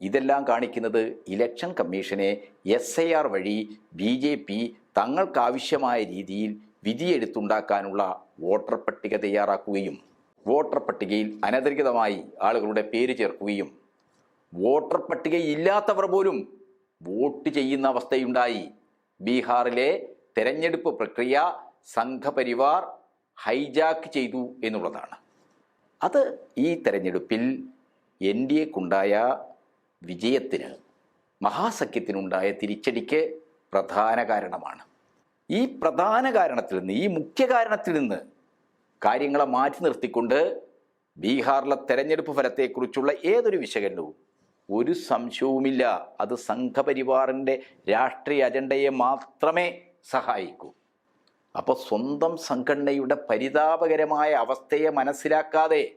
ഇതെല്ലാം കാണിക്കുന്നത് ഇലക്ഷൻ കമ്മീഷനെ എസ് ഐ ആർ വഴി ബി ജെ പി തങ്ങൾക്കാവശ്യമായ രീതിയിൽ വിധിയെടുത്തുണ്ടാക്കാനുള്ള വോട്ടർ പട്ടിക തയ്യാറാക്കുകയും വോട്ടർ പട്ടികയിൽ അനധികൃതമായി ആളുകളുടെ പേര് ചേർക്കുകയും വോട്ടർ പട്ടികയില്ലാത്തവർ പോലും വോട്ട് ചെയ്യുന്ന അവസ്ഥയുണ്ടായി. ബീഹാറിലെ തെരഞ്ഞെടുപ്പ് പ്രക്രിയ സംഘപരിവാർ ഹൈജാക്ക് ചെയ്തു എന്നുള്ളതാണ്. അത് ഈ തെരഞ്ഞെടുപ്പിൽ എൻ ഡി എക്കുണ്ടായ വിജയത്തിന് മഹാസഖ്യത്തിനുണ്ടായ തിരിച്ചടിക്ക് പ്രധാന കാരണമാണ്. ഈ പ്രധാന കാരണത്തിൽ നിന്ന് ഈ മുഖ്യ കാരണത്തിൽ നിന്ന് കാര്യങ്ങളെ മാറ്റി നിർത്തിക്കൊണ്ട് ബീഹാറിലെ തെരഞ്ഞെടുപ്പ് ഫലത്തെക്കുറിച്ചുള്ള ഏതൊരു വിശകലനവും ഒരു സംശയവുമില്ല. അത് സംഘപരിവാറിന്റെ രാഷ്ട്രീയ അജണ്ടയെ മാത്രമേ സഹായിക്കൂ. അപ്പോൾ സ്വന്തം സംഘടനയുടെ പരിതാപകരമായ അവസ്ഥയെ മനസ്സിലാക്കാതെ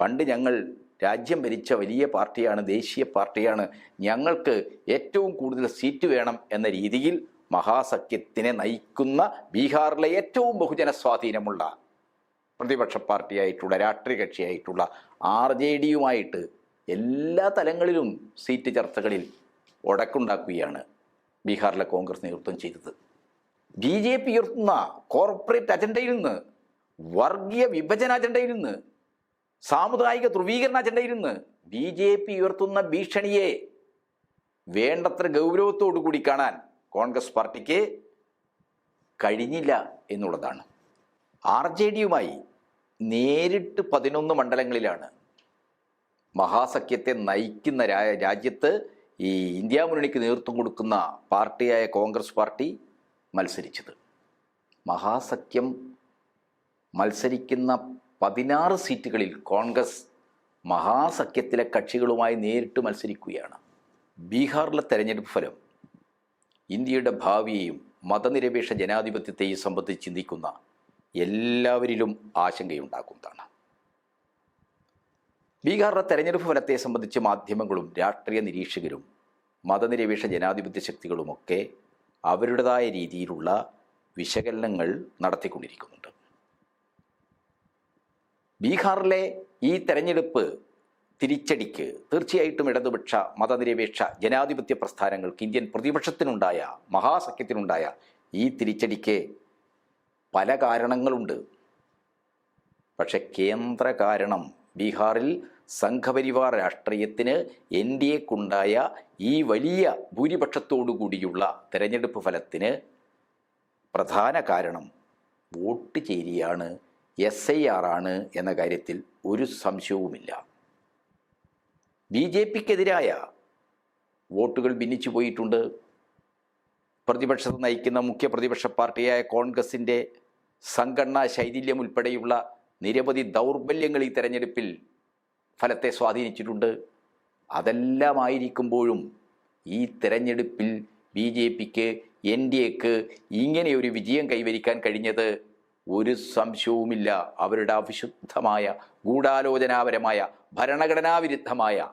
പണ്ട് ഞങ്ങൾ രാജ്യം ഭരിച്ച വലിയ പാർട്ടിയാണ് ദേശീയ പാർട്ടിയാണ്. ഞങ്ങൾക്ക് ഏറ്റവും കൂടുതൽ സീറ്റ് വേണം എന്ന രീതിയിൽ മഹാസഖ്യത്തിനെ നയിക്കുന്ന ബീഹാറിലെ ഏറ്റവും ബഹുജന സ്വാധീനമുള്ള പ്രതിപക്ഷ പാർട്ടിയായിട്ടുള്ള രാഷ്ട്രീയ കക്ഷിയായിട്ടുള്ള ആർ ജെ ഡിയുമായിട്ട് എല്ലാ തലങ്ങളിലും സീറ്റ് ചർച്ചകളിൽ ഉടക്കുണ്ടാക്കുകയാണ് ബീഹാറിലെ കോൺഗ്രസ് നേതൃത്വം ചെയ്തത്. ബി ജെ പി ഉയർത്തുന്ന കോർപ്പറേറ്റ് അജണ്ടയിൽ നിന്ന് വർഗീയ വിഭജന അജണ്ടയിൽ നിന്ന് സാമുദായിക ധ്രുവീകരണ അജണ്ടയിൽ നിന്ന് ബി ജെ പി ഉയർത്തുന്ന ഭീഷണിയെ വേണ്ടത്ര ഗൗരവത്തോടു കൂടി കാണാൻ കോൺഗ്രസ് പാർട്ടിക്ക് കഴിഞ്ഞില്ല എന്നുള്ളതാണ്. ആർ ജെ ഡിയുമായി നേരിട്ട് പതിനൊന്ന് മണ്ഡലങ്ങളിലാണ് മഹാസഖ്യത്തെ നയിക്കുന്ന രാജ്യത്ത് ഈ ഇന്ത്യ മുന്നണിക്ക് നേതൃത്വം കൊടുക്കുന്ന പാർട്ടിയായ കോൺഗ്രസ് പാർട്ടി മത്സരിച്ചത്. മഹാസഖ്യം മത്സരിക്കുന്ന പതിനാറ് സീറ്റുകളിൽ കോൺഗ്രസ് മഹാസഖ്യത്തിലെ കക്ഷികളുമായി നേരിട്ട് മത്സരിക്കുകയാണ്. ബീഹാറിലെ തെരഞ്ഞെടുപ്പ് ഫലം ഇന്ത്യയുടെ ഭാവിയെയും മതനിരപേക്ഷ ജനാധിപത്യത്തെയും സംബന്ധിച്ച് ചിന്തിക്കുന്ന എല്ലാവരിലും ആശങ്കയുണ്ടാക്കുന്നതാണ്. ബീഹാറിലെ തെരഞ്ഞെടുപ്പ് ഫലത്തെ സംബന്ധിച്ച് മാധ്യമങ്ങളും രാഷ്ട്രീയ നിരീക്ഷകരും മതനിരപേക്ഷ ജനാധിപത്യ ശക്തികളുമൊക്കെ അവരുടേതായ രീതിയിലുള്ള വിശകലനങ്ങൾ നടത്തിക്കൊണ്ടിരിക്കുന്നുണ്ട്. ബീഹാറിലെ ഈ തെരഞ്ഞെടുപ്പ് തിരിച്ചടിക്ക് തീർച്ചയായിട്ടും ഇടതുപക്ഷ മതനിരപേക്ഷ ജനാധിപത്യ പ്രസ്ഥാനങ്ങൾക്ക് ഇന്ത്യൻ പ്രതിപക്ഷത്തിനുണ്ടായ മഹാസഖ്യത്തിനുണ്ടായ ഈ തിരിച്ചടിക്ക് പല കാരണങ്ങളുണ്ട്. പക്ഷെ കേന്ദ്ര കാരണം ബീഹാറിൽ സംഘപരിവാർ രാഷ്ട്രീയത്തിന് എൻ ഡി എക്കുണ്ടായ ഈ വലിയ ഭൂരിപക്ഷത്തോടു കൂടിയുള്ള തെരഞ്ഞെടുപ്പ് ഫലത്തിന് പ്രധാന കാരണം വോട്ട് ചേരിയാണ്. എസ് ഐ ആർ ആണ് എന്ന കാര്യത്തിൽ ഒരു സംശയവുമില്ല. ബി ജെ പിക്കെതിരായ വോട്ടുകൾ ഭിന്നിച്ചു പോയിട്ടുണ്ട്. പ്രതിപക്ഷത്തെ നയിക്കുന്ന മുഖ്യ പ്രതിപക്ഷ പാർട്ടിയായ കോൺഗ്രസിന്റെ സംഘടനാ ശൈഥില്യം ഉൾപ്പെടെയുള്ള നിരവധി ദൗർബല്യങ്ങൾ ഈ തെരഞ്ഞെടുപ്പിൽ ഫലത്തെ സ്വാധീനിച്ചിട്ടുണ്ട്. അതെല്ലാമായിരിക്കുമ്പോഴും ഈ തെരഞ്ഞെടുപ്പിൽ ബി ജെ പിക്ക് എൻ ഡി എക്ക് ഇങ്ങനെയൊരു വിജയം കൈവരിക്കാൻ കഴിഞ്ഞത് ഒരു സംശയവുമില്ല. അവരുടെ അവിശുദ്ധമായ ഗൂഢാലോചനാപരമായ ഭരണഘടനാവിരുദ്ധമായ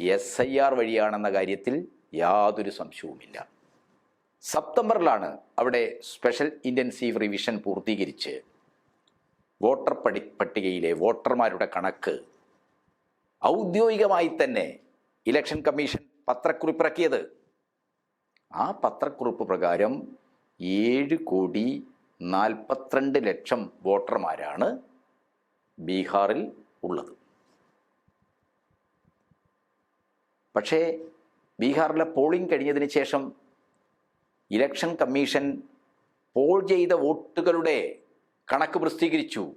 എസ് ഐ ആർ വഴിയാണെന്ന കാര്യത്തിൽ യാതൊരു സംശയവുമില്ല. സെപ്റ്റംബറിലാണ് അവിടെ സ്പെഷ്യൽ ഇന്റൻസീവ് റിവിഷൻ പൂർത്തീകരിച്ച് വോട്ടർ പടി പട്ടികയിലെ വോട്ടർമാരുടെ കണക്ക് ഔദ്യോഗികമായി തന്നെ ഇലക്ഷൻ കമ്മീഷൻ പത്രക്കുറിപ്പിറക്കിയത്. ആ പത്രക്കുറിപ്പ് പ്രകാരം ഏഴ് കോടി നാൽപ്പത്തിരണ്ട് ലക്ഷം വോട്ടർമാരാണ് ബീഹാറിൽ ഉള്ളത്. പക്ഷേ ബീഹാറിലെ പോളിംഗ് കഴിഞ്ഞതിന് ശേഷം ഇലക്ഷൻ കമ്മീഷൻ പോൾ ചെയ്ത വോട്ടുകളുടെ കണക്ക് പ്രസിദ്ധീകരിച്ചു.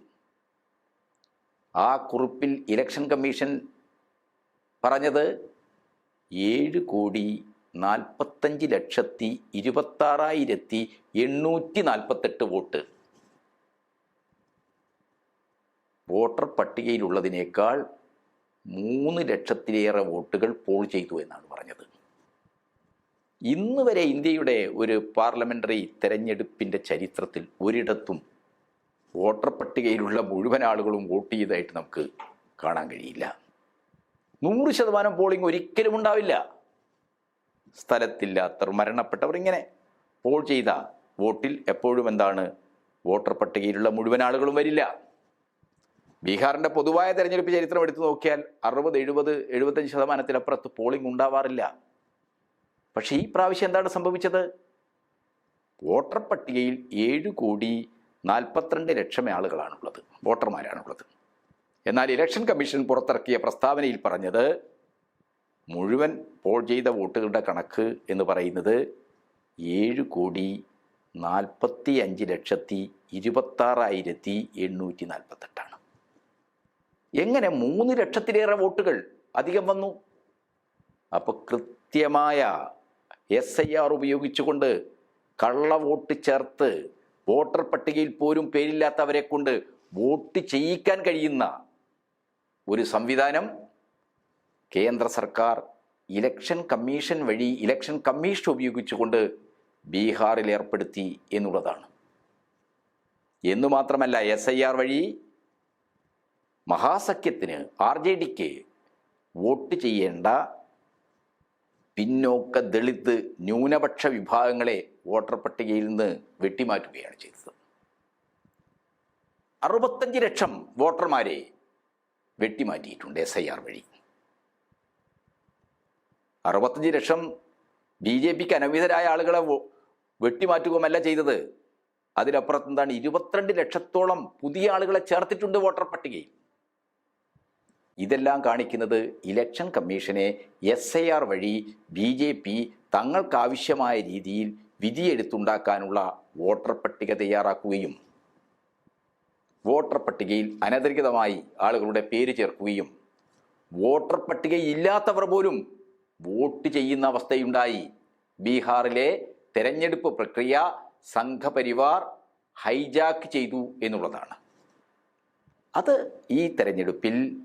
ആ കുറിപ്പിൽ ഇലക്ഷൻ കമ്മീഷൻ പറഞ്ഞത് ഏഴ് കോടി നാൽപ്പത്തഞ്ച് ലക്ഷത്തി ഇരുപത്താറായിരത്തി എണ്ണൂറ്റി നാൽപ്പത്തെട്ട് വോട്ട്. വോട്ടർ പട്ടികയിലുള്ളതിനേക്കാൾ മൂന്ന് ലക്ഷത്തിലേറെ വോട്ടുകൾ പോൾ ചെയ്തു എന്നാണ് പറഞ്ഞത്. ഇന്ന് വരെ ഇന്ത്യയുടെ ഒരു പാർലമെന്ററി തെരഞ്ഞെടുപ്പിന്റെ ചരിത്രത്തിൽ ഒരിടത്തും വോട്ടർ പട്ടികയിലുള്ള മുഴുവൻ ആളുകളും വോട്ട് ചെയ്തതായിട്ട് നമുക്ക് കാണാൻ കഴിയില്ല. നൂറ് ശതമാനം പോളിംഗ് ഒരിക്കലും ഉണ്ടാവില്ല. സ്ഥലത്തില്ലാത്തവർ മരണപ്പെട്ടവർ ഇങ്ങനെ പോൾ ചെയ്ത വോട്ടിൽ എപ്പോഴും എന്താണ് വോട്ടർ പട്ടികയിലുള്ള മുഴുവൻ ആളുകളും വരില്ല. ബീഹാറിന്റെ പൊതുവായ തെരഞ്ഞെടുപ്പ് ചരിത്രം എടുത്തു നോക്കിയാൽ അറുപത് എഴുപത് എഴുപത്തഞ്ച് ശതമാനത്തിലപ്പുറത്ത് പോളിംഗ് ഉണ്ടാവാറില്ല. പക്ഷേ ഈ പ്രാവശ്യം എന്താണ് സംഭവിച്ചത്? വോട്ടർ പട്ടികയിൽ ഏഴ് കോടി നാൽപ്പത്തിരണ്ട് ലക്ഷം ആളുകളാണുള്ളത് വോട്ടർമാരാണുള്ളത്. എന്നാൽ ഇലക്ഷൻ കമ്മീഷൻ പുറത്തിറക്കിയ പ്രസ്താവനയിൽ പറഞ്ഞത് മുഴുവൻ പോൾ ചെയ്ത വോട്ടുകളുടെ കണക്ക് എന്ന് പറയുന്നത് ഏഴ് കോടി നാൽപ്പത്തി അഞ്ച് ലക്ഷത്തി ഇരുപത്താറായിരത്തി എണ്ണൂറ്റി നാൽപ്പത്തെട്ടാണ്. എങ്ങനെ മൂന്ന് ലക്ഷത്തിലേറെ വോട്ടുകൾ അധികം വന്നു? അപ്പോൾ കൃത്യമായ എസ് ഐ ആർ ഉപയോഗിച്ചുകൊണ്ട് കള്ള വോട്ട് ചേർത്ത് വോട്ടർ പട്ടികയിൽ പോലും പേരില്ലാത്തവരെ കൊണ്ട് വോട്ട് ചെയ്യിക്കാൻ കഴിയുന്ന ഒരു സംവിധാനം കേന്ദ്ര സർക്കാർ ഇലക്ഷൻ കമ്മീഷൻ വഴി ഇലക്ഷൻ കമ്മീഷൻ ഉപയോഗിച്ചുകൊണ്ട് ബീഹാറിൽ ഏർപ്പെടുത്തി എന്നുള്ളതാണ്. എന്നു മാത്രമല്ല എസ് ഐ ആർ വഴി മഹാസഖ്യത്തിന് ആർ ജെ ഡിക്ക് വോട്ട് ചെയ്യേണ്ട പിന്നോക്ക ദളിത് ന്യൂനപക്ഷ വിഭാഗങ്ങളെ വോട്ടർ പട്ടികയിൽ നിന്ന് വെട്ടിമാറ്റുകയാണ് ചെയ്തത്. അറുപത്തഞ്ച് ലക്ഷം വോട്ടർമാരെ വെട്ടിമാറ്റിയിട്ടുണ്ട് എസ് ഐ ആർ വഴി. അറുപത്തഞ്ച് ലക്ഷം ബി ജെ പിക്ക് അനവിധരായ ആളുകളെ വെട്ടിമാറ്റുകയുമല്ല ചെയ്തത്. അതിലപ്പുറത്ത് എന്താണ്? ഇരുപത്തിരണ്ട് ലക്ഷത്തോളം പുതിയ ആളുകളെ ചേർത്തിട്ടുണ്ട് വോട്ടർ പട്ടികയിൽ. ഇതെല്ലാം കാണിക്കുന്നത് ഇലക്ഷൻ കമ്മീഷനെ എസ് ഐ ആർ വഴി ബി ജെ പി തങ്ങൾക്കാവശ്യമായ രീതിയിൽ വിധിയെടുത്തുണ്ടാക്കാനുള്ള വോട്ടർ പട്ടിക തയ്യാറാക്കുകയും വോട്ടർ പട്ടികയിൽ അനധികൃതമായി ആളുകളുടെ പേര് ചേർക്കുകയും വോട്ടർ പട്ടികയില്ലാത്തവർ പോലും വോട്ട് ചെയ്യുന്ന അവസ്ഥയുണ്ടായി. ബീഹാറിലെ തെരഞ്ഞെടുപ്പ് പ്രക്രിയ സംഘപരിവാർ ഹൈജാക്ക് ചെയ്തു എന്നുള്ളതാണ്. അത് ഈ തെരഞ്ഞെടുപ്പിൽ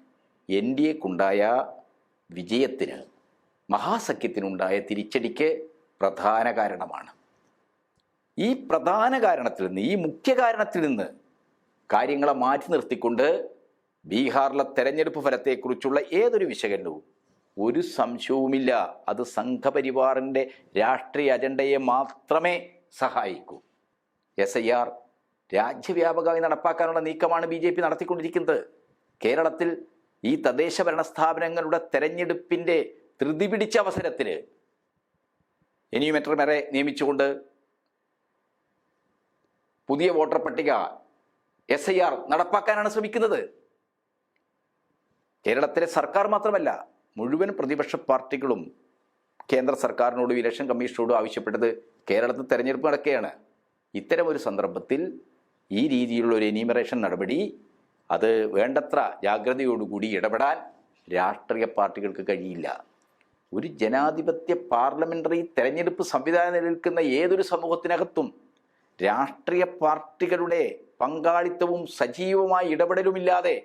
എൻ ഡി എക്കുണ്ടായ വിജയത്തിന് മഹാസഖ്യത്തിനുണ്ടായ തിരിച്ചടിക്ക് പ്രധാന കാരണമാണ്. ഈ പ്രധാന കാരണത്തിൽ നിന്ന് ഈ മുഖ്യ കാരണത്തിൽ നിന്ന് കാര്യങ്ങളെ മാറ്റി നിർത്തിക്കൊണ്ട് ബീഹാറിലെ തെരഞ്ഞെടുപ്പ് ഫലത്തെക്കുറിച്ചുള്ള ഏതൊരു വിശകലനവും ഒരു സംശയവുമില്ല. അത് സംഘപരിവാറിന്റെ രാഷ്ട്രീയ അജണ്ടയെ മാത്രമേ സഹായിക്കൂ. എസ് ഐ ആർ രാജ്യവ്യാപകമായി നടപ്പാക്കാനുള്ള നീക്കമാണ് ബി ജെ പി നടത്തിക്കൊണ്ടിരിക്കുന്നത്. കേരളത്തിൽ ഈ തദ്ദേശ ഭരണ സ്ഥാപനങ്ങളുടെ തെരഞ്ഞെടുപ്പിന്റെ ധൃതി പിടിച്ച അവസരത്തിൽ ഇനിയും എനിയുമെട്രമേറെ നിയമിച്ചുകൊണ്ട് പുതിയ വോട്ടർ പട്ടിക എസ് ഐ ആർ നടപ്പാക്കാനാണ് ശ്രമിക്കുന്നത്. കേരളത്തിലെ സർക്കാർ മാത്രമല്ല മുഴുവൻ പ്രതിപക്ഷ പാർട്ടികളും കേന്ദ്ര സർക്കാരിനോടും ഇലക്ഷൻ കമ്മീഷനോടും ആവശ്യപ്പെട്ടത് കേരളത്തിൽ തെരഞ്ഞെടുപ്പ് നടക്കുകയാണ്. ഇത്തരം ഒരു സന്ദർഭത്തിൽ ഈ രീതിയിലുള്ള ഒരു എനിമറേഷൻ നടപടി അത് വേണ്ടത്ര ജാഗ്രതയോടുകൂടി ഇടപെടാൻ രാഷ്ട്രീയ പാർട്ടികൾക്ക് കഴിയില്ല. ഒരു ജനാധിപത്യ പാർലമെന്ററി തെരഞ്ഞെടുപ്പ് സംവിധാനം നിലനിൽക്കുന്ന ഏതൊരു സമൂഹത്തിനകത്തും രാഷ്ട്രീയ പാർട്ടികളുടെ പങ്കാളിത്തവും സജീവമായ ഇടപെടലുമില്ലാതെ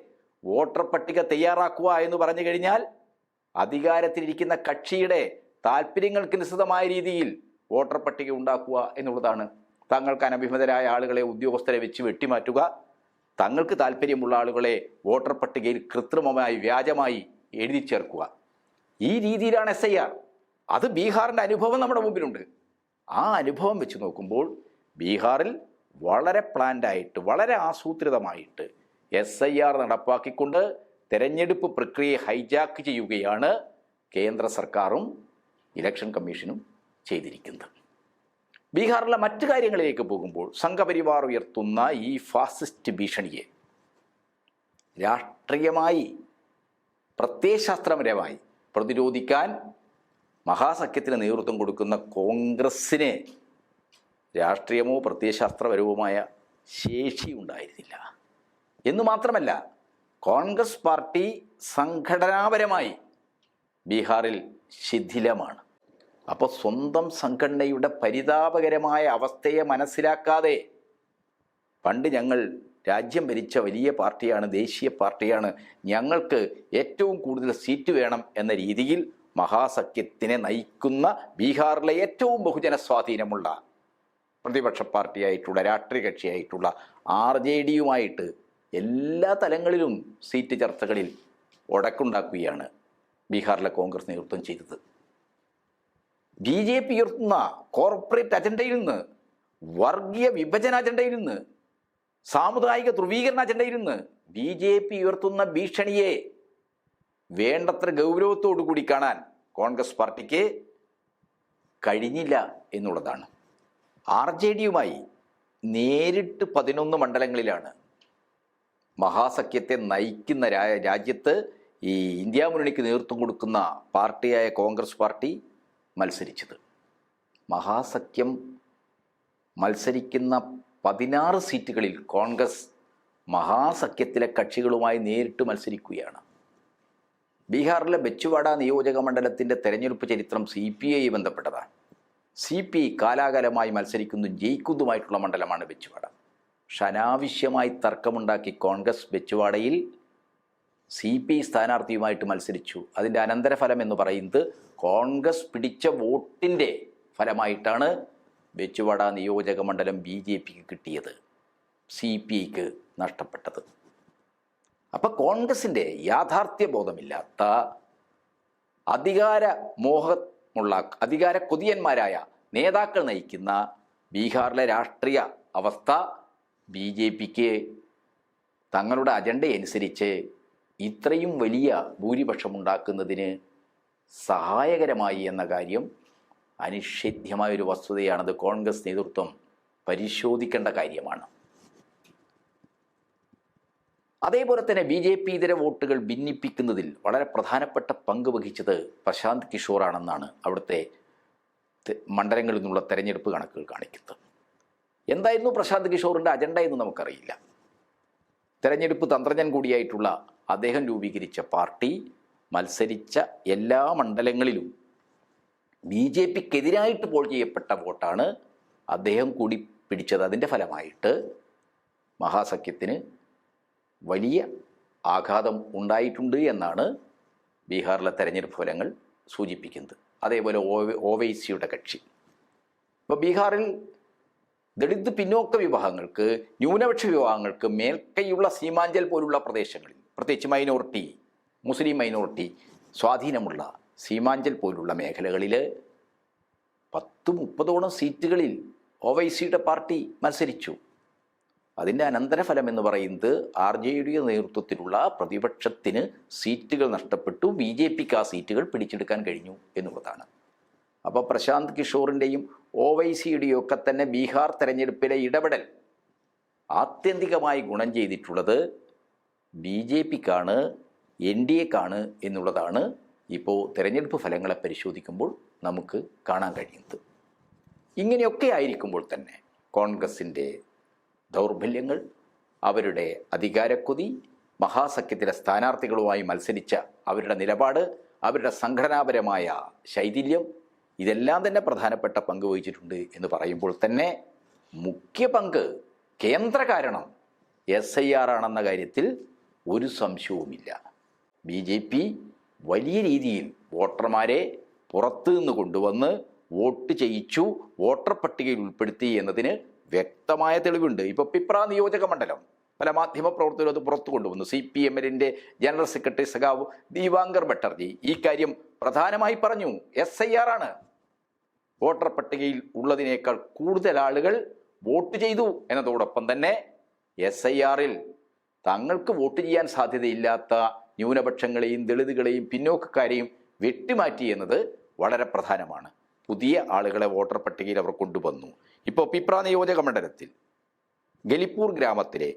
വോട്ടർ പട്ടിക തയ്യാറാക്കുക എന്ന് പറഞ്ഞു കഴിഞ്ഞാൽ അധികാരത്തിലിരിക്കുന്ന കക്ഷിയുടെ താല്പര്യങ്ങൾക്ക് നിശ്ചിതമായ രീതിയിൽ വോട്ടർ പട്ടിക ഉണ്ടാക്കുക എന്നുള്ളതാണ് തങ്ങൾക്ക് അനഭിമതരായ ആളുകളെ ഉദ്യോഗസ്ഥരെ വെച്ച് വെട്ടിമാറ്റുക. തങ്ങൾക്ക് താല്പര്യമുള്ള ആളുകളെ വോട്ടർ പട്ടികയിൽ കൃത്രിമമായി വ്യാജമായി എഴുതി ചേർക്കുക. ഈ രീതിയിലാണ് എസ് ഐ ആർ അത് ബീഹാറിന്റെ അനുഭവം നമ്മുടെ മുമ്പിലുണ്ട്. ആ അനുഭവം വെച്ച് നോക്കുമ്പോൾ ബീഹാറിൽ വളരെ പ്ലാൻഡായിട്ട് വളരെ ആസൂത്രിതമായിട്ട് എസ് ഐ ആർ നടപ്പാക്കിക്കൊണ്ട് തെരഞ്ഞെടുപ്പ് പ്രക്രിയയെ ഹൈജാക്ക് ചെയ്യുകയാണ് കേന്ദ്ര സർക്കാരും ഇലക്ഷൻ കമ്മീഷനും ചെയ്തിരിക്കുന്നത്. ബീഹാറിലെ മറ്റു കാര്യങ്ങളിലേക്ക് പോകുമ്പോൾ സംഘപരിവാർ ഉയർത്തുന്ന ഈ ഫാസിസ്റ്റ് ഭീഷണിയെ രാഷ്ട്രീയമായി പ്രത്യയശാസ്ത്രപരമായി പ്രതിരോധിക്കാൻ മഹാസഖ്യത്തിന് നേതൃത്വം കൊടുക്കുന്ന കോൺഗ്രസ്സിന് രാഷ്ട്രീയമോ പ്രത്യയശാസ്ത്രപരവുമായ ശേഷി ഉണ്ടായിരുന്നില്ല. എന്ന് മാത്രമല്ല കോൺഗ്രസ് പാർട്ടി സംഘടനാപരമായി ബീഹാറിൽ ശിഥിലമാണ്. അപ്പോൾ സ്വന്തം സംഘടനയുടെ പരിതാപകരമായ അവസ്ഥയെ മനസ്സിലാക്കാതെ പണ്ട് ഞങ്ങൾ രാജ്യം ഭരിച്ച വലിയ പാർട്ടിയാണ് ദേശീയ പാർട്ടിയാണ്. ഞങ്ങൾക്ക് ഏറ്റവും കൂടുതൽ സീറ്റ് വേണം എന്ന രീതിയിൽ മഹാസഖ്യത്തിനെ നയിക്കുന്ന ബീഹാറിലെ ഏറ്റവും ബഹുജന സ്വാധീനമുള്ള പ്രതിപക്ഷ പാർട്ടിയായിട്ടുള്ള രാഷ്ട്രീയ കക്ഷിയായിട്ടുള്ള ആർ ജെ ഡിയുമായിട്ട് എല്ലാ തലങ്ങളിലും സീറ്റ് ചർച്ചകളിൽ ഒടക്കുണ്ടാക്കുകയാണ് ബീഹാറിലെ കോൺഗ്രസ് നേതൃത്വം ചെയ്തത്. ബി ജെ പി ഉയർത്തുന്ന കോർപ്പറേറ്റ് അജണ്ടയിൽ നിന്ന് വർഗീയ വിഭജന അജണ്ടയിൽ നിന്ന് സാമുദായിക ധ്രുവീകരണ അജണ്ടയിൽ നിന്ന് ബി ജെ പി ഉയർത്തുന്ന ഭീഷണിയെ വേണ്ടത്ര ഗൗരവത്തോടു കൂടി കാണാൻ കോൺഗ്രസ് പാർട്ടിക്ക് കഴിഞ്ഞില്ല എന്നുള്ളതാണ്. ആർ ജെ ഡിയുമായി നേരിട്ട് പതിനൊന്ന് മണ്ഡലങ്ങളിലാണ് മഹാസഖ്യത്തെ നയിക്കുന്ന രാജ്യത്ത് ഈ ഇന്ത്യ മുന്നണിക്ക് നേതൃത്വം കൊടുക്കുന്ന പാർട്ടിയായ കോൺഗ്രസ് പാർട്ടി മത്സരിച്ചത്. മഹാസഖ്യം മത്സരിക്കുന്ന പതിനാറ് സീറ്റുകളിൽ കോൺഗ്രസ് മഹാസഖ്യത്തിലെ കക്ഷികളുമായി നേരിട്ട് മത്സരിക്കുകയാണ്. ബീഹാറിലെ ബെച്ചുവാഡ നിയോജക മണ്ഡലത്തിന്റെ തെരഞ്ഞെടുപ്പ് ചരിത്രം സി പി ഐ ബന്ധപ്പെട്ടതാണ്. സി പി കാലാകാലമായി മത്സരിക്കുന്നു. ജയിക്കുന്നതുമായിട്ടുള്ള മണ്ഡലമാണ് ബച്ചുവാഡ. പക്ഷെ അനാവശ്യമായി തർക്കമുണ്ടാക്കി കോൺഗ്രസ് ബെച്ചുവാടയിൽ സി പി ഐ സ്ഥാനാർത്ഥിയുമായിട്ട് മത്സരിച്ചു. അതിന്റെ അനന്തരഫലം എന്ന് പറയുന്നത് കോൺഗ്രസ് പിടിച്ച വോട്ടിന്റെ ഫലമായിട്ടാണ് ബെച്ചുവാട നിയോജക മണ്ഡലം ബി ജെ പിക്ക് കിട്ടിയത്. സി പി ഐക്ക് നഷ്ടപ്പെട്ടത്. അപ്പം കോൺഗ്രസിന്റെ യാഥാർത്ഥ്യ ബോധമില്ലാത്ത അധികാര മോഹമുള്ള അധികാര കൊതിയന്മാരായ നേതാക്കൾ നയിക്കുന്ന ബീഹാറിലെ രാഷ്ട്രീയ അവസ്ഥ ബി ജെ പിക്ക് തങ്ങളുടെ അജണ്ടയനുസരിച്ച് ഇത്രയും വലിയ ഭൂരിപക്ഷം ഭൂരിപക്ഷമുണ്ടാക്കുന്നതിന് സഹായകരമായി എന്ന കാര്യം അനിഷേധ്യമായൊരു വസ്തുതയാണത്. കോൺഗ്രസ് നേതൃത്വം പരിശോധിക്കേണ്ട കാര്യമാണ്. അതേപോലെ തന്നെ ബി ജെ പി ഇതര വോട്ടുകൾ ഭിന്നിപ്പിക്കുന്നതിൽ വളരെ പ്രധാനപ്പെട്ട പങ്ക് വഹിച്ചത് പ്രശാന്ത് കിഷോറാണെന്നാണ് അവിടുത്തെ മണ്ഡലങ്ങളിൽ നിന്നുള്ള തെരഞ്ഞെടുപ്പ് കണക്കുകൾ കാണിക്കുന്നത്. എന്തായിരുന്നു പ്രശാന്ത് കിഷോറിന്റെ അജണ്ട എന്ന് നമുക്കറിയില്ല. തെരഞ്ഞെടുപ്പ് തന്ത്രജ്ഞൻ കൂടിയായിട്ടുള്ള അദ്ദേഹം രൂപീകരിച്ച പാർട്ടി മത്സരിച്ച എല്ലാ മണ്ഡലങ്ങളിലും ബി ജെ പിക്കെതിരായിട്ട് പോൾ ചെയ്യപ്പെട്ട വോട്ടാണ് അദ്ദേഹം കൂടി പിടിച്ചത്. അതിന്റെ ഫലമായിട്ട് മഹാസഖ്യത്തിന് വലിയ ആഘാതം ഉണ്ടായിട്ടുണ്ട് എന്നാണ് ബീഹാറിലെ തെരഞ്ഞെടുപ്പ് ഫലങ്ങൾ സൂചിപ്പിക്കുന്നത്. അതേപോലെ ഒ വൈ സിയുടെ കക്ഷി. ഇപ്പോൾ ബീഹാറിൽ ദളിത് പിന്നോക്ക വിഭാഗങ്ങൾക്ക് ന്യൂനപക്ഷ വിഭാഗങ്ങൾക്ക് മേൽക്കൈയുള്ള സീമാഞ്ചൽ പോലുള്ള പ്രദേശങ്ങളിൽ പ്രത്യേകിച്ച് മൈനോറിറ്റി മുസ്ലിം മൈനോറിറ്റി സ്വാധീനമുള്ള സീമാഞ്ചൽ പോലുള്ള മേഖലകളിൽ പത്ത് മുപ്പതോളം സീറ്റുകളിൽ ഒ വൈ സിയുടെ പാർട്ടി മത്സരിച്ചു. അതിന്റെ അനന്തരഫലം എന്ന് പറയുന്നത് ആർ ജെ ഡിയുടെ നേതൃത്വത്തിലുള്ള പ്രതിപക്ഷത്തിന് സീറ്റുകൾ നഷ്ടപ്പെട്ടു ബി ജെ പിക്ക് ആ സീറ്റുകൾ പിടിച്ചെടുക്കാൻ കഴിഞ്ഞു എന്നുള്ളതാണ്. അപ്പോൾ പ്രശാന്ത് കിഷോറിന്റെയും ഒ വൈ സിയുടെയൊക്കെ തന്നെ ബീഹാർ തെരഞ്ഞെടുപ്പിലെ ഇടപെടൽ ആത്യന്തികമായി ഗുണം ചെയ്തിട്ടുള്ളത് ബി ജെ പിക്കാണ് എൻ ഡി എക്കാണ് എന്നുള്ളതാണ് ഇപ്പോൾ തിരഞ്ഞെടുപ്പ് ഫലങ്ങളെ പരിശോധിക്കുമ്പോൾ നമുക്ക് കാണാൻ കഴിയുന്നത്. ഇങ്ങനെയൊക്കെ ആയിരിക്കുമ്പോൾ തന്നെ കോൺഗ്രസിന്റെ ദൗർബല്യങ്ങൾ അവരുടെ അധികാരക്കൊതി മഹാസഖ്യത്തിലെ സ്ഥാനാർത്ഥികളുമായി മത്സരിച്ച അവരുടെ നിലപാട് അവരുടെ സംഘടനാപരമായ ശൈഥില്യം ഇതെല്ലാം തന്നെ പ്രധാനപ്പെട്ട പങ്ക് വഹിച്ചിട്ടുണ്ട് എന്ന് പറയുമ്പോൾ തന്നെ മുഖ്യ പങ്ക് കേന്ദ്ര കാരണം എസ് ഐ ആർ ആണെന്ന കാര്യത്തിൽ ഒരു സംശയവുമില്ല. ബി ജെ പി വലിയ രീതിയിൽ വോട്ടർമാരെ പുറത്തു നിന്ന് കൊണ്ടുവന്ന് വോട്ട് ചെയ്യിച്ചു വോട്ടർ പട്ടികയിൽ ഉൾപ്പെടുത്തി എന്നതിന് വ്യക്തമായ തെളിവുണ്ട്. ഇപ്പോൾ പിപ്ര നിയോജക മണ്ഡലം പല മാധ്യമ പ്രവർത്തകരും അത് പുറത്തു കൊണ്ടുവന്നു. സി പി എമ്മിന്റെ ജനറൽ സെക്രട്ടറി സഖാവ് ദീവാങ്കർ ബട്ടർജി ഈ കാര്യം പ്രധാനമായി പറഞ്ഞു. എസ് ഐ ആർ ആണ്. വോട്ടർ പട്ടികയിൽ ഉള്ളതിനേക്കാൾ കൂടുതൽ ആളുകൾ വോട്ട് ചെയ്തു എന്നതോടൊപ്പം തന്നെ എസ് ഐ ആറിൽ തങ്ങൾക്ക് വോട്ട് ചെയ്യാൻ സാധ്യതയില്ലാത്ത ന്യൂനപക്ഷങ്ങളെയും ദളിതുകളെയും പിന്നോക്കക്കാരെയും വെട്ടിമാറ്റി എന്നത് വളരെ പ്രധാനമാണ്. പുതിയ ആളുകളെ വോട്ടർ പട്ടികയിൽ അവർ കൊണ്ടുവന്നു. ഇപ്പോൾ പിപ്ര നിയോജക മണ്ഡലത്തിൽ ഗലിപ്പൂർ ഗ്രാമത്തിലെ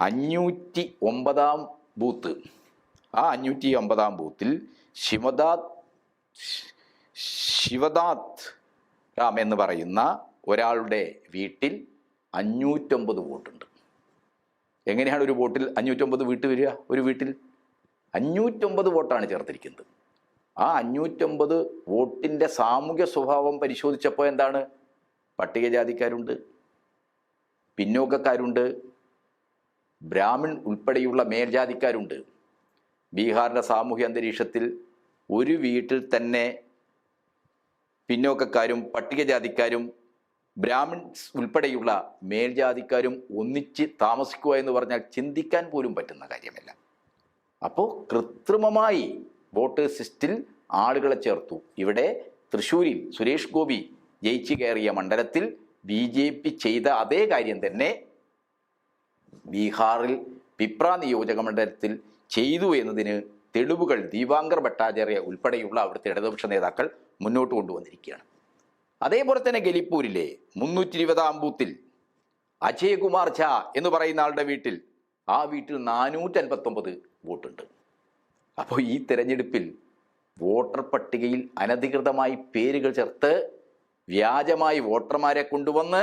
അഞ്ഞൂറ്റി ഒമ്പതാം ബൂത്ത് ആ അഞ്ഞൂറ്റി ഒമ്പതാം ബൂത്തിൽ ശിവദാത് ശിവദാത്ത് രാം എന്ന് പറയുന്ന ഒരാളുടെ വീട്ടിൽ അഞ്ഞൂറ്റൊമ്പത് വോട്ടുണ്ട്. എങ്ങനെയാണ് ഒരു വോട്ടിൽ അഞ്ഞൂറ്റൊമ്പത് വീട്ട് വരിക? ഒരു വീട്ടിൽ അഞ്ഞൂറ്റൊമ്പത് വോട്ടാണ് ചേർത്തിരിക്കുന്നത്. ആ അഞ്ഞൂറ്റൊമ്പത് വോട്ടിന്റെ സാമൂഹ്യ സ്വഭാവം പരിശോധിച്ചപ്പോൾ എന്താണ്? പട്ടികജാതിക്കാരുണ്ട് പിന്നോക്കക്കാരുണ്ട് ബ്രാഹ്മിൺ ഉൾപ്പെടെയുള്ള മേൽജാതിക്കാരുണ്ട്. ബീഹാറിന്റെ സാമൂഹ്യ അന്തരീക്ഷത്തിൽ ഒരു വീട്ടിൽ തന്നെ പിന്നോക്കക്കാരും പട്ടികജാതിക്കാരും ബ്രാഹ്മിൺസ് ഉൾപ്പെടെയുള്ള മേൽജാതിക്കാരും ഒന്നിച്ച് താമസിക്കുക എന്ന് പറഞ്ഞാൽ ചിന്തിക്കാൻ പോലും പറ്റുന്ന കാര്യമല്ല. അപ്പോൾ കൃത്രിമമായി വോട്ടേഴ്സ് ലിസ്റ്റിൽ ആളുകളെ ചേർത്തു. ഇവിടെ തൃശ്ശൂരിൽ സുരേഷ് ഗോപി ജയിച്ചു കയറിയ മണ്ഡലത്തിൽ ബി ജെ പി ചെയ്ത അതേ കാര്യം തന്നെ ബീഹാറിൽ പിപ്ര നിയോജക മണ്ഡലത്തിൽ ചെയ്തു എന്നതിന് തെളിവുകൾ ദീപാങ്കർ ഭട്ടാചാര്യ ഉൾപ്പെടെയുള്ള അവിടുത്തെ ഇടതുപക്ഷ നേതാക്കൾ മുന്നോട്ട് കൊണ്ടുവന്നിരിക്കുകയാണ്. അതേപോലെ തന്നെ ഗലിപ്പൂരിലെ മുന്നൂറ്റി ഇരുപതാം ബൂത്തിൽ അജയകുമാർ ഝാ എന്ന് പറയുന്ന ആളുടെ വീട്ടിൽ ആ വീട്ടിൽ നാനൂറ്റി അൻപത്തൊമ്പത് വോട്ടുണ്ട്. അപ്പോൾ ഈ തെരഞ്ഞെടുപ്പിൽ വോട്ടർ പട്ടികയിൽ അനധികൃതമായി പേരുകൾ ചേർത്ത് വ്യാജമായി വോട്ടർമാരെ കൊണ്ടുവന്ന്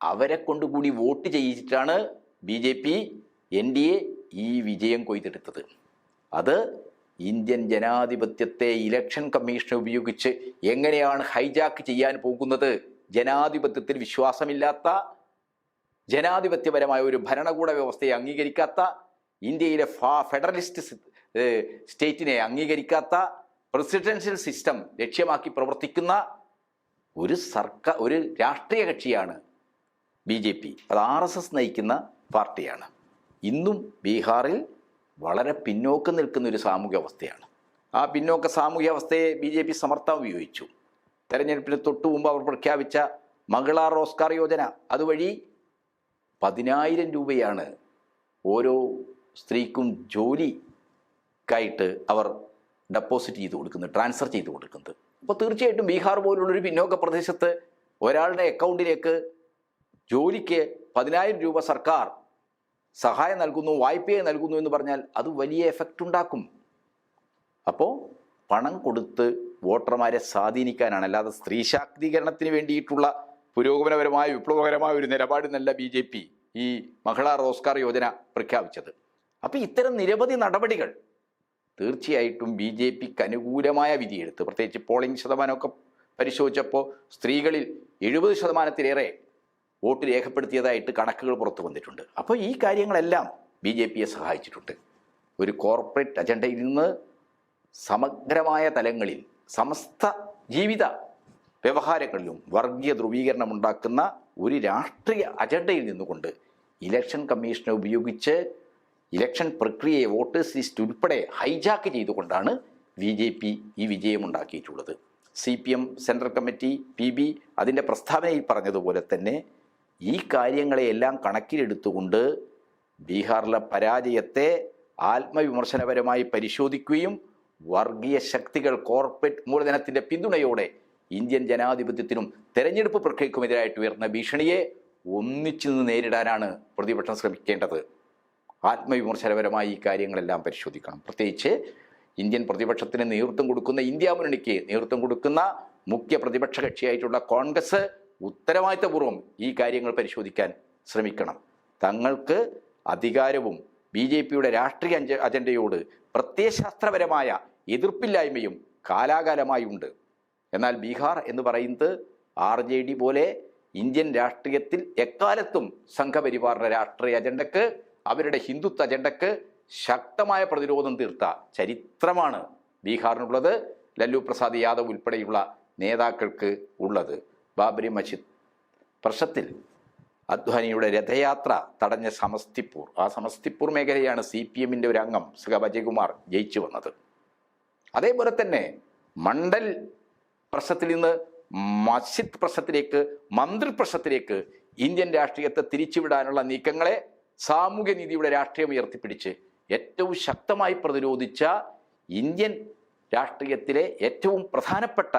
അവരെ കൊണ്ടുകൂടി vote ചെയ്യിച്ചിട്ടാണ് B J P N D A ഈ വിജയം കൊയ്തെടുത്തത്. അത് ഇന്ത്യൻ ജനാധിപത്യത്തെ ഇലക്ഷൻ കമ്മീഷൻ ഉപയോഗിച്ച് എങ്ങനെയാണ് ഹൈജാക്ക് ചെയ്യാൻ പോകുന്നത്? ജനാധിപത്യത്തിൽ വിശ്വാസമില്ലാത്ത ജനാധിപത്യപരമായ ഒരു ഭരണകൂട വ്യവസ്ഥയെ അംഗീകരിക്കാത്ത ഇന്ത്യയിലെ ഫാ ഫെഡറലിസ്റ്റ് സ്റ്റേറ്റിനെ അംഗീകരിക്കാത്ത പ്രസിഡൻഷ്യൽ സിസ്റ്റം ലക്ഷ്യമാക്കി പ്രവർത്തിക്കുന്ന ഒരു സർക്കാർ ഒരു രാഷ്ട്രീയ കക്ഷിയാണ് ബി ജെ പി. അത് ആർ എസ് എസ് നയിക്കുന്ന പാർട്ടിയാണ്. ഇന്നും ബീഹാറിൽ വളരെ പിന്നോക്കം നിൽക്കുന്ന ഒരു സാമൂഹ്യ അവസ്ഥയാണ് ആ പിന്നോക്ക സാമൂഹ്യ അവസ്ഥയെ ബി ജെ പി സമർത്ഥം ഉപയോഗിച്ചു. തെരഞ്ഞെടുപ്പിന് തൊട്ടു മുമ്പ് അവർ പ്രഖ്യാപിച്ച മംഗള റോസ്കാർ യോജന. അതുവഴി പതിനായിരം രൂപയാണ് ഓരോ സ്ത്രീക്കും ജോലിക്കായിട്ട് അവർ ഡെപ്പോസിറ്റ് ചെയ്ത് കൊടുക്കുന്നത് ട്രാൻസ്ഫർ ചെയ്ത് കൊടുക്കുന്നത്. അപ്പോൾ തീർച്ചയായിട്ടും ബീഹാർ പോലുള്ളൊരു പിന്നോക്ക പ്രദേശത്ത് ഒരാളുടെ അക്കൗണ്ടിലേക്ക് ജോലിക്ക് പതിനായിരം രൂപ സർക്കാർ സഹായം നൽകുന്നു വായ്പയെ നൽകുന്നു എന്ന് പറഞ്ഞാൽ അത് വലിയ എഫക്റ്റ് ഉണ്ടാക്കും. അപ്പോൾ പണം കൊടുത്ത് വോട്ടർമാരെ സ്വാധീനിക്കാനാണ് അല്ലാതെ സ്ത്രീ ശാക്തീകരണത്തിന് വേണ്ടിയിട്ടുള്ള പുരോഗമനപരമായ വിപ്ലവകരമായ ഒരു നിലപാടിനല്ല ബി ജെ പി ഈ മഹിളാ റോസ്കാർ യോജന പ്രഖ്യാപിച്ചത്. അപ്പോൾ ഇത്തരം നിരവധി നടപടികൾ തീർച്ചയായിട്ടും ബി ജെ പിക്ക് അനുകൂലമായ വിധിയെടുത്ത് പ്രത്യേകിച്ച് പോളിംഗ് ശതമാനമൊക്കെ പരിശോധിച്ചപ്പോൾ സ്ത്രീകളിൽ എഴുപത് ശതമാനത്തിലേറെ വോട്ട് രേഖപ്പെടുത്തിയതായിട്ട് കണക്കുകൾ പുറത്തു വന്നിട്ടുണ്ട്. അപ്പോൾ ഈ കാര്യങ്ങളെല്ലാം ബി ജെ പിയെ സഹായിച്ചിട്ടുണ്ട്. ഒരു കോർപ്പറേറ്റ് അജണ്ടയിൽ നിന്ന് സമഗ്രമായ തലങ്ങളിൽ സമസ്ത ജീവിത വ്യവഹാരങ്ങളിലും വർഗീയ ധ്രുവീകരണം ഉണ്ടാക്കുന്ന ഒരു രാഷ്ട്രീയ അജണ്ടയിൽ നിന്നുകൊണ്ട് ഇലക്ഷൻ കമ്മീഷനെ ഉപയോഗിച്ച് ഇലക്ഷൻ പ്രക്രിയയെ വോട്ടേഴ്സ് ലിസ്റ്റ് ഉൾപ്പെടെ ഹൈജാക്ക് ചെയ്തുകൊണ്ടാണ് ബി ജെ പി ഈ വിജയമുണ്ടാക്കിയിട്ടുള്ളത് C P M central committee P B അതിന്റെ പ്രസ്താവനയിൽ പറഞ്ഞതുപോലെ തന്നെ ഈ കാര്യങ്ങളെയെല്ലാം കണക്കിലെടുത്തുകൊണ്ട് ബീഹാറിലെ പരാജയത്തെ ആത്മവിമർശനപരമായി പരിശോധിക്കുകയും വർഗീയ ശക്തികൾ കോർപ്പറേറ്റ് മൂലധനത്തിന്റെ പിന്തുണയോടെ ഇന്ത്യൻ ജനാധിപത്യത്തിനും തെരഞ്ഞെടുപ്പ് പ്രക്രിയക്കുമെതിരായിട്ട് ഉയർന്ന ഭീഷണിയെ ഒന്നിച്ചു നിന്ന് നേരിടാനാണ് പ്രതിപക്ഷം ശ്രമിക്കേണ്ടത്. ആത്മവിമർശനപരമായി ഈ കാര്യങ്ങളെല്ലാം പരിശോധിക്കണം. പ്രത്യേകിച്ച് ഇന്ത്യൻ പ്രതിപക്ഷത്തിന് നേതൃത്വം കൊടുക്കുന്ന ഇന്ത്യ മുന്നണിക്ക് നേതൃത്വം കൊടുക്കുന്ന മുഖ്യ പ്രതിപക്ഷ കക്ഷിയായിട്ടുള്ള കോൺഗ്രസ് ഉത്തരവാദിത്തപൂർവം ഈ കാര്യങ്ങൾ പരിശോധിക്കാൻ ശ്രമിക്കണം. തങ്ങൾക്ക് അധികാരവും ബി ജെ പിയുടെ രാഷ്ട്രീയ അജ- അജണ്ടയോട് പ്രത്യയശാസ്ത്രപരമായ എതിർപ്പില്ലായ്മയും കാലാകാലമായി ഉണ്ട് എന്നാൽ ബീഹാർ എന്ന് പറയുന്നത് ആർ ജെ ഡി പോലെ ഇന്ത്യൻ രാഷ്ട്രീയത്തിൽ എക്കാലത്തും സംഘപരിവാറിന്റെ രാഷ്ട്രീയ അജണ്ടക്ക് അവരുടെ ഹിന്ദുത്വ അജണ്ടക്ക് ശക്തമായ പ്രതിരോധം തീർത്ത ചരിത്രമാണ് ബീഹാറിനുള്ളത്. ലല്ലു പ്രസാദ് യാദവ് ഉൾപ്പെടെയുള്ള നേതാക്കൾക്ക് ഉള്ളത്. ബാബരി മസ്ജിദ്. പ്രശ്നത്തിൽ അദ്വാനിയുടെ രഥയാത്ര തടഞ്ഞ സമസ്തിപ്പൂർ ആ സമസ്തിപ്പൂർ മേഖലയാണ് സി പി എമ്മിന്റെ ഒരു അംഗം സുഖ അജയ്കുമാർ ജയിച്ചു വന്നത്. അതേപോലെ തന്നെ മണ്ഡൽ പ്രശ്നത്തിൽ നിന്ന് മസ്ജിദ് പ്രശ്നത്തിലേക്ക് മന്ത്രി പ്രശ്നത്തിലേക്ക് ഇന്ത്യൻ രാഷ്ട്രീയത്തെ തിരിച്ചുവിടാനുള്ള നീക്കങ്ങളെ സാമൂഹ്യനീതിയുടെ രാഷ്ട്രീയം ഉയർത്തിപ്പിടിച്ച് ഏറ്റവും ശക്തമായി പ്രതിരോധിച്ച ഇന്ത്യൻ രാഷ്ട്രീയത്തിലെ ഏറ്റവും പ്രധാനപ്പെട്ട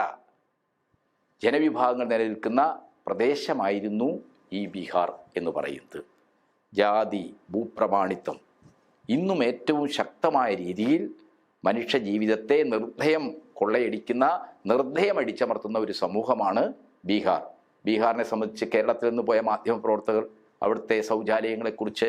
ജനവിഭാഗങ്ങൾ നിലനിൽക്കുന്ന പ്രദേശമായിരുന്നു ഈ ബീഹാർ എന്ന് പറയുന്നത്. ജാതി ഭൂപ്രമാണിത്വം ഇന്നും ഏറ്റവും ശക്തമായ രീതിയിൽ മനുഷ്യ ജീവിതത്തെ നിർദ്ദയം കൊള്ളയടിക്കുന്ന നിർദ്ദയം അടിച്ചമർത്തുന്ന ഒരു സമൂഹമാണ് ബീഹാർ. ബീഹാറിനെ സംബന്ധിച്ച് കേരളത്തിൽ നിന്ന് പോയ മാധ്യമപ്രവർത്തകർ അവിടുത്തെ ശൗചാലയങ്ങളെക്കുറിച്ച്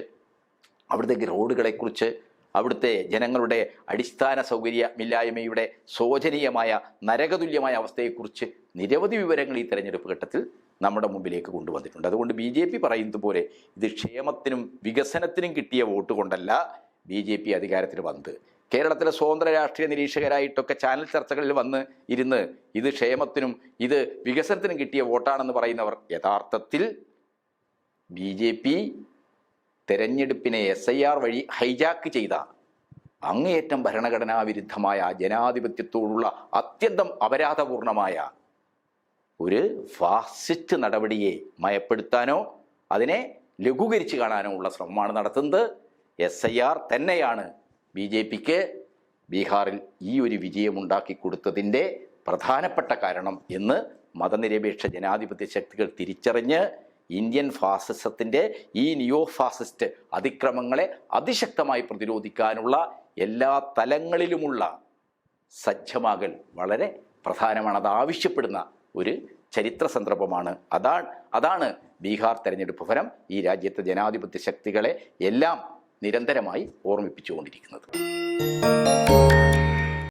അവിടുത്തെ റോഡുകളെക്കുറിച്ച് അവിടുത്തെ ജനങ്ങളുടെ അടിസ്ഥാന സൗകര്യമില്ലായ്മയുടെ ശോചനീയമായ നരകതുല്യമായ അവസ്ഥയെക്കുറിച്ച് നിരവധി വിവരങ്ങൾ ഈ തെരഞ്ഞെടുപ്പ് ഘട്ടത്തിൽ നമ്മുടെ മുമ്പിലേക്ക് കൊണ്ടുവന്നിട്ടുണ്ട്. അതുകൊണ്ട് ബി ജെ പി പറയുന്നത് പോലെ ഇത് ക്ഷേമത്തിനും വികസനത്തിനും കിട്ടിയ വോട്ട് കൊണ്ടല്ല ബി ജെ പി അധികാരത്തിൽ വന്നത്. കേരളത്തിലെ സ്വതന്ത്ര രാഷ്ട്രീയ നിരീക്ഷകരായിട്ടൊക്കെ ചാനൽ ചർച്ചകളിൽ വന്ന് ഇരുന്ന് ഇത് ക്ഷേമത്തിനും ഇത് വികസനത്തിനും കിട്ടിയ വോട്ടാണെന്ന് പറയുന്നവർ യഥാർത്ഥത്തിൽ ബി ജെ പി തെരഞ്ഞെടുപ്പിനെ എസ് ഐ ആർ വഴി ഹൈജാക്ക് ചെയ്ത അങ്ങേയറ്റം ഭരണഘടനാ വിരുദ്ധമായ ജനാധിപത്യത്തോടുള്ള അത്യന്തം അപരാധപൂർണമായ ഒരു ഫാസിസ്റ്റ് നടപടിയെ മയപ്പെടുത്താനോ അതിനെ ലഘൂകരിച്ച് കാണാനോ ഉള്ള ശ്രമമാണ് നടത്തുന്നത്. എസ് ഐ ആർ തന്നെയാണ് ബി ജെ പിക്ക് ബീഹാറിൽ ഈ ഒരു വിജയമുണ്ടാക്കി കൊടുത്തതിന്റെ പ്രധാനപ്പെട്ട കാരണം എന്ന് മതനിരപേക്ഷ ജനാധിപത്യ ശക്തികൾ തിരിച്ചറിഞ്ഞ് ഇന്ത്യൻ ഫാസിസത്തിന്റെ ഈ നിയോ ഫാസിസ്റ്റ് അതിക്രമങ്ങളെ അതിശക്തമായി പ്രതിരോധിക്കാനുള്ള എല്ലാ തലങ്ങളിലുമുള്ള സജ്ജമാകൽ വളരെ പ്രധാനമാണ്. അത് ആവശ്യപ്പെടുന്ന ഒരു ചരിത്ര സന്ദർഭമാണ്. അതാണ് അതാണ് ബീഹാർ തെരഞ്ഞെടുപ്പ് ഫലം ഈ രാജ്യത്തെ ജനാധിപത്യ ശക്തികളെ എല്ലാം നിരന്തരമായി ഓർമ്മിപ്പിച്ചുകൊണ്ടിരിക്കുന്നത്.